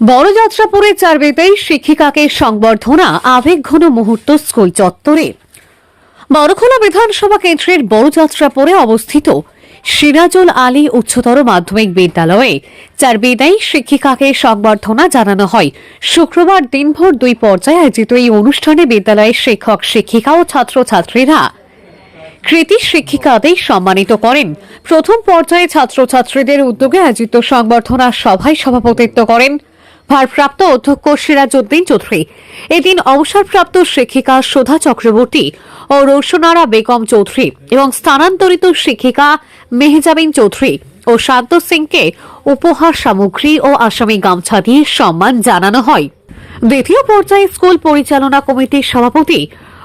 বড় যাত্রাপুরে চার বেতাই শিক্ষিকাকে সংবর্ধনা আবেগঘন মুহূর্ত স্কুল চত্বরে। বড়খোলা বিধানসভা কেন্দ্রের বড় যাত্রাপুরে অবস্থিত সিরাজুল আলী উচ্চতর মাধ্যমিক বিদ্যালয়ে চার বিদায়ী শিক্ষিকাকে সংবর্ধনা জানানো হয়। শুক্রবার দিনভর দুই পর্যায়ে আয়োজিত এই অনুষ্ঠানে বিদ্যালয়ের শিক্ষক, শিক্ষিকা ও ছাত্রছাত্রীরা কৃতি শিক্ষিকাদের সম্মানিত করেন। প্রথম পর্যায়ে ছাত্রছাত্রীদের উদ্যোগে আয়োজিত সংবর্ধনা সভায় সভাপতিত্ব করেন ভারপ্রাপ্ত অধ্যক্ষ সিরাজউদ্দিন চৌধুরী। এদিন অবসরপ্রাপ্ত শিক্ষিকা সোধা চক্রবর্তী ও রৌশনারা বেগম চৌধুরী এবং স্থানান্তরিত শিক্ষিকা মেহজাবিন চৌধুরী ও শান্ত সিংকে উপহার সামগ্রী ও আসামি গামছা দিয়ে সম্মান জানানো হয়। দ্বিতীয় পর্যায়ে স্কুল পরিচালনা কমিটির সভাপতি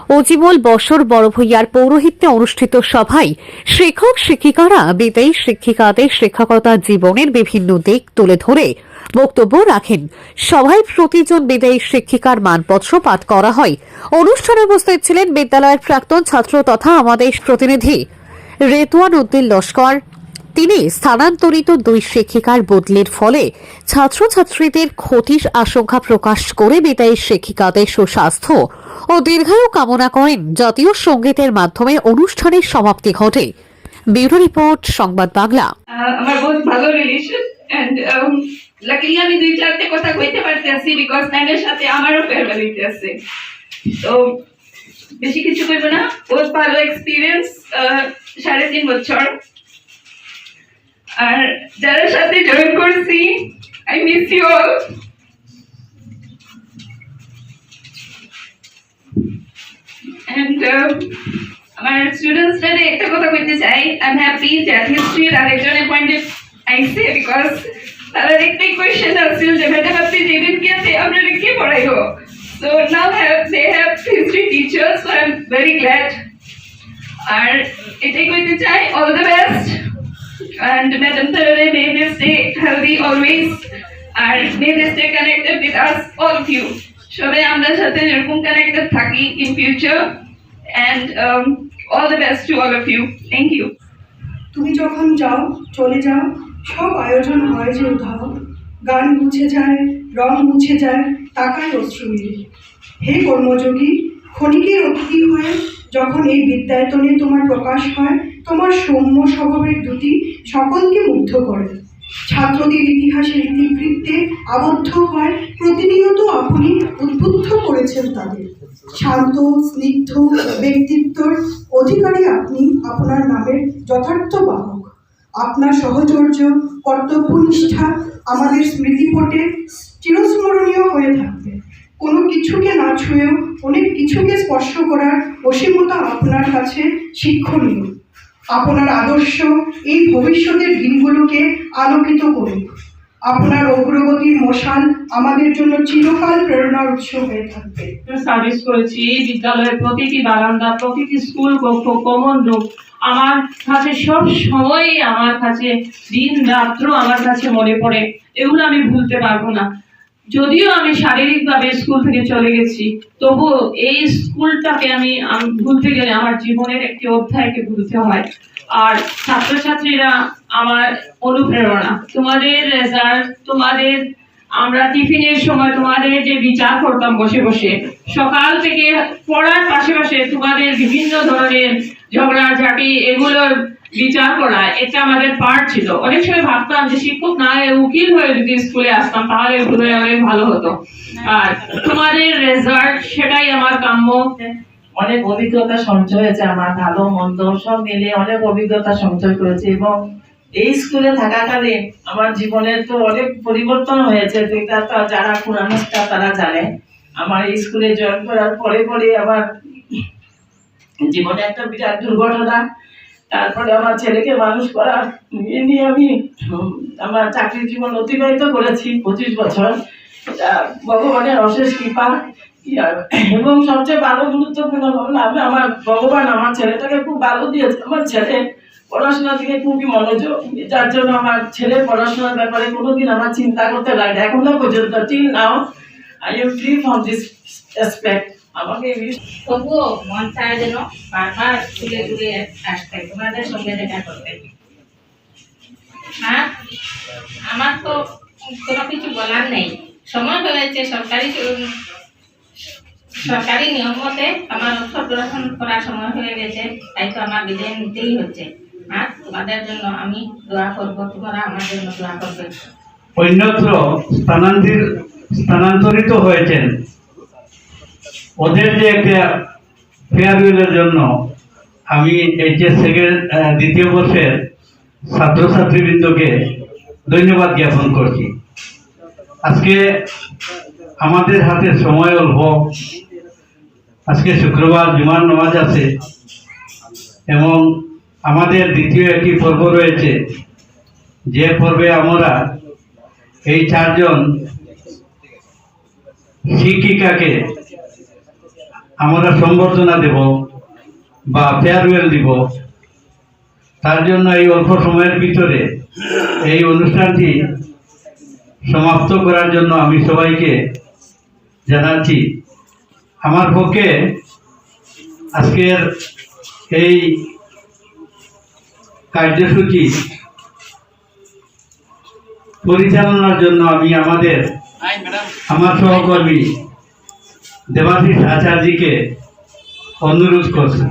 অজিমল বসর বড় ভূঁইয়ার পৌরোহিত্যে অনুষ্ঠিত সভায় শিক্ষক শিক্ষিকারা বিদায়ী শিক্ষিকাদের শিক্ষকতা জীবনের বিভিন্ন দিক তুলে ধরে বক্তব্য রাখেন। সভায় প্রতিজন বিদায়ী শিক্ষিকার মানপত্র পাঠ করা হয়। অনুষ্ঠানে উপস্থিত ছিলেন বিদ্যালয়ের প্রাক্তন ছাত্র তথা আমাদের প্রতিনিধি রেতুয়ান উদ্দিন লস্কর তিনি স্থানান্তরিত দুই শিক্ষিকার বদলির ফলে ছাত্রছাত্রীদের ক্ষতির আশঙ্কা প্রকাশ করে বিদায়ী শিক্ষিকাদের সুস্বাস্থ্য ও দীর্ঘায়ু কামনা করেন জাতীয় সঙ্গীতের মাধ্যমে অনুষ্ঠানের সমাপ্তি ঘটে। ব্যুরো রিপোর্ট, সংবাদ বাংলা। আমার বহুত ভালো রিলেশন এন্ড লাকিলি আমি দুই চারটে কথা কইতে পারতেছি বিকজ ম্যামের সাথে আমারও ফেয়ারওয়েল হইতে আছে। তো বেশি কিছু কইব না। বহুত ভালো এক্সপিরিয়েন্স সাড়ে তিন বছর। আর যারা সাথে জয়েন করছি I miss you all and আমার স্টুডেন্টসদের একটা কথা বলতে চাই। আই এম হ্যাপি যে হিস্ট্রির আরেকজন অ্যাপয়েন্টেড আইসে বিকজ তারা একটাই কোয়েশ্চেন আসছিল যে ম্যাডাম আপনি যেদিন গিয়েছে আপনারা কে পড়াইব। So now have they have history teachers I am very glad আর এটাই কইতে চাই all the best and Madam Thare, may they stay healthy always. And may they stay connected with us, all of you. সবাই আমরা সাথে এরকম connected থাকি in future and all the best to all of you thank you তুমি যখন যাও চলে যাও সব আয়োজন হয় যে উধাও গান মুছে যায় রং মুছে যায় তাকায় অশ্রু মেলে হে কর্মযোগী ক্ষণিকের অতিথি হয়ে যখন এই বিদ্যায়তনে তোমার প্রকাশ হয় তোমার সৌম্য স্বভাবের দুটি সকলকে মুগ্ধ করে। ছাত্রদের ইতিহাসের ইতিবৃত্তে আবদ্ধ হয় প্রতিনিয়ত আপনি উদ্বুদ্ধ করেছেন তাদের। শান্ত, স্নিগ্ধ ব্যক্তিত্বর অধিকারী আপনি আপনার নামের যথার্থ বাহক। আপনার সহচর্য, কর্তব্যনিষ্ঠা আমাদের স্মৃতিপটে চিরস্মরণীয় হয়ে থাকবে। কোনো কিছুকে না ছুঁয়েও অনেক কিছুকে স্পর্শ করার অসীমতা আপনার কাছে শিক্ষণীয়। আপনার আদর্শ এই ভবিষ্যতের দিনগুলোকে আলোকিত করুক আপনার অগ্রগতির মশাল আমাদের জন্য চিরকাল প্রেরণার উৎস হয়ে থাকবে। সার্ভিস করেছি বিদ্যালয়ের প্রতিটি বারান্দা, প্রতিটি স্কুল, কক্ষ কমন রুম আমার কাছে সব সময় আমার কাছে দিন রাত্র আমার কাছে মনে পড়ে। এগুলো আমি ভুলতে পারব না। যদিও আমি শারীরিকভাবে স্কুল থেকে চলে গেছি, তবু এই স্কুলটাকে আমি ভুলতে গেলে আমার জীবনের একটি অধ্যায়কে ভুলতে হয়। আর ছাত্রছাত্রীরা আমার অনুপ্রেরণা। তোমাদের রেজাল্ট তোমাদের আমরা টিফিনের সময় তোমাদের যে বিচার করতাম বসে বসে, সকাল থেকে পড়ার পাশে তোমাদের বিভিন্ন ধরনের ঝগড়া ঝগড়াঝাটি এগুলোর বিচার করা এটা আমাদের পার্ট ছিল। অনেক সময় ভাবতাম যে শিক্ষক না উকিল হয়ে যদি স্কুলে আসতাম, তাহলে এগুলো অনেক ভালো হতো। আর তোমাদের রেজাল্ট সেটাই আমার কাম্য। অনেক অভিজ্ঞতা সঞ্চয় হয়েছে আমার, ভালো, মন্দ, সব মিলে অনেক অভিজ্ঞতা সঞ্চয় করেছে এবং এই স্কুলে থাকাকালীন আমার জীবনের তো অনেক পরিবর্তন হয়েছে। যারা পুরানো তারা জানে। আমার এই স্কুলে জয়েন করার পরে পরে আমার জীবনে একটা বিরাট দুর্ঘটনা তারপরে আমার ছেলেকে মানুষ করা নিয়ে নিয়ে আমি আমার চাকরির জীবন অতিবাহিত করেছি পঁচিশ বছর। ভগবানের অশেষ কৃপা। এবং সবচেয়ে ভালো, গুরুত্বপূর্ণ হলো আমি আমার ভগবান আমার ছেলেটাকে খুব ভালো দিয়েছে। আমার ছেলে পড়াশোনার দিকে খুবই মনোযোগ। যার জন্য আমার ছেলে পড়াশোনার ব্যাপারে কোনোদিন আমার চিন্তা করতে লাগে। এখনও পর্যন্ত till now I am free from this aspect আমাকে তবুও মন চায় যেন বারবার আসতে। তোমাদের সঙ্গে দেখা করতে। হ্যাঁ? আমার তো কোনো কিছু বলার নেই। সময় হয়েছে, সরকারি সরকারি নিয়ম মতে আমার উৎসব গ্রহণ করার সময় হয়ে গেছে, তাই তো আমার বিদায় নিতেই হচ্ছে। আর তোমাদের জন্য আমি দোয়া করব, তোমরা আমার জন্য দোয়া করবে। অন্যত্র স্থানান্তরিত হয়েছেন। ওদের যে একটা ফেয়ারওয়েলের জন্য আমি এইচএস সেকেন্ড দ্বিতীয় বর্ষের ছাত্রছাত্রীবৃন্দকে ধন্যবাদ জ্ঞাপন করছি। আজকে আমাদের হাতে সময় অল্প। আজকে শুক্রবার জুমার নামাজ আছে এবং আমাদের দ্বিতীয় একটি পর্ব রয়েছে। যে পর্বে আমরা এই চারজন শিক্ষিকাকে আমরা সম্বর্ধনা দেব বা ফেয়ারওয়েল দিব। তার জন্য এই অল্প সময়ের ভিতরে এই অনুষ্ঠানটি সমাপ্ত করার জন্য আমি সবাইকে জানাচ্ছি আমার পক্ষে আজকের এই কার্যসূচি পরিচালনার জন্য আমি আমাদের আমার সহকর্মী দেবাশিস আচার্যকে অনুরোধ করছি